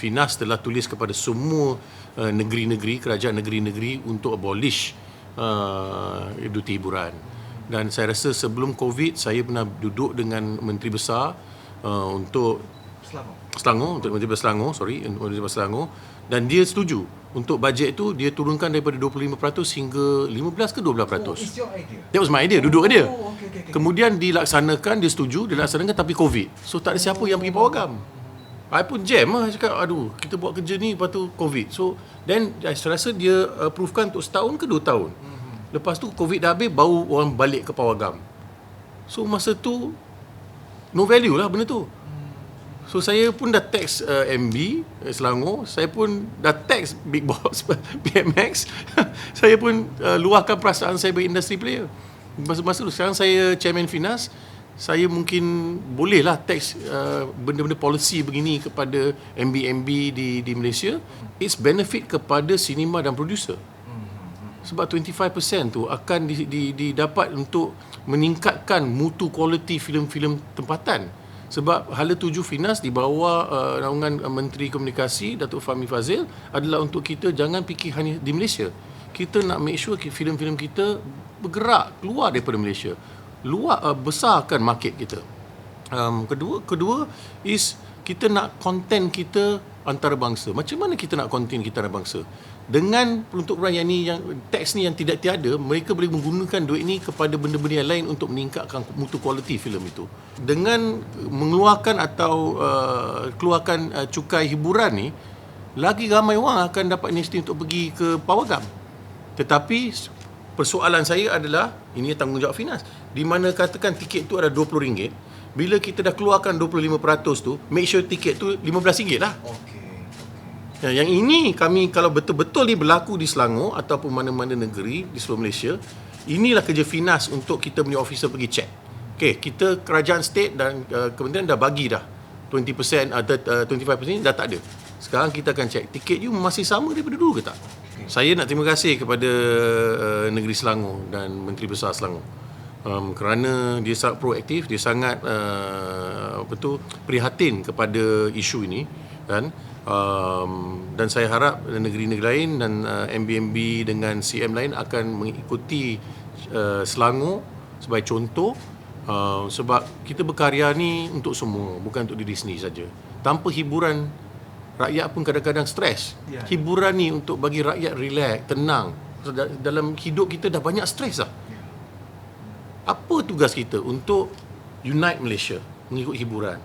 Finas telah tulis kepada semua uh, negeri-negeri, kerajaan negeri-negeri untuk abolish uh, duty hiburan. Dan saya rasa sebelum COVID saya pernah duduk dengan menteri besar uh, untuk Selangor. Selangor untuk Menteri Besar Selangor sorry Menteri Besar Selangor dan dia setuju untuk bajet itu dia turunkan daripada 25% hingga 15 ke 12%. Oh, it's your idea. That was my idea, duduk dengan dia. Oh, okay, okay, okay. Kemudian dilaksanakan, dia setuju, dilaksanakan tapi COVID. So tak ada siapa yang pergi pawagam. I pun jam lah, cakap aduh kita buat kerja ni lepas tu COVID. So then saya rasa dia approvekan untuk setahun ke dua tahun. Lepas tu COVID dah habis, baru orang balik ke pawagam. So masa tu, no value lah benda tu. So saya pun dah text uh, MB uh, Selangor, saya pun dah text Big Boss BMX. saya pun uh, luahkan perasaan saya bagi industri player. Masa-masa tu sekarang saya chairman Finas, saya mungkin bolehlah text uh, benda-benda policy begini kepada MB-MB di di Malaysia. It's benefit kepada sinema dan producer. Sebab 25% tu akan di, di, didapat untuk meningkatkan mutu kualiti filem-filem tempatan. Sebab hala tuju Finas di bawah uh, naungan uh, Menteri Komunikasi Datuk Fahmi Fazil adalah untuk kita jangan fikir hanya di Malaysia. Kita nak make sure filem-filem kita bergerak keluar daripada Malaysia. Luar uh, besarkan market kita. Um, kedua kedua is kita nak content kita antarabangsa. Macam mana kita nak content kita antarabangsa? Dengan peruntukan yang ni yang teks ni yang tidak tiada, mereka boleh menggunakan duit ni kepada benda-benda yang lain untuk meningkatkan mutu kualiti filem itu. Dengan mengeluarkan atau uh, keluarkan uh, cukai hiburan ni, lagi ramai orang akan dapat inisiatif untuk pergi ke pawagam. Tetapi persoalan saya adalah ini tanggungjawab Finas. Di mana katakan tiket tu ada RM20, bila kita dah keluarkan 25% tu, make sure tiket tu RM15 lah. Okey. Ya, yang ini kami kalau betul-betul ni berlaku di Selangor ataupun mana-mana negeri di seluruh Malaysia, inilah kerja Finas untuk kita punya officer pergi check. Okey, kita kerajaan state dan uh, kementerian dah bagi dah 20% atau uh, 25% ni dah tak ada. Sekarang kita akan check tiket you masih sama daripada dulu ke tak? Saya nak terima kasih kepada uh, negeri Selangor dan Menteri Besar Selangor. Um, kerana dia sangat proaktif, dia sangat uh, apa tu prihatin kepada isu ini kan um, dan saya harap negeri-negeri lain dan uh, MBMB dengan CM lain akan mengikuti uh, Selangor sebagai contoh uh, sebab kita berkarya ni untuk semua bukan untuk diri sendiri saja tanpa hiburan rakyat pun kadang-kadang stres Ya. hiburan ni untuk bagi rakyat relax tenang. So, da- dalam hidup kita dah banyak stres lah apa tugas kita untuk unite Malaysia mengikut hiburan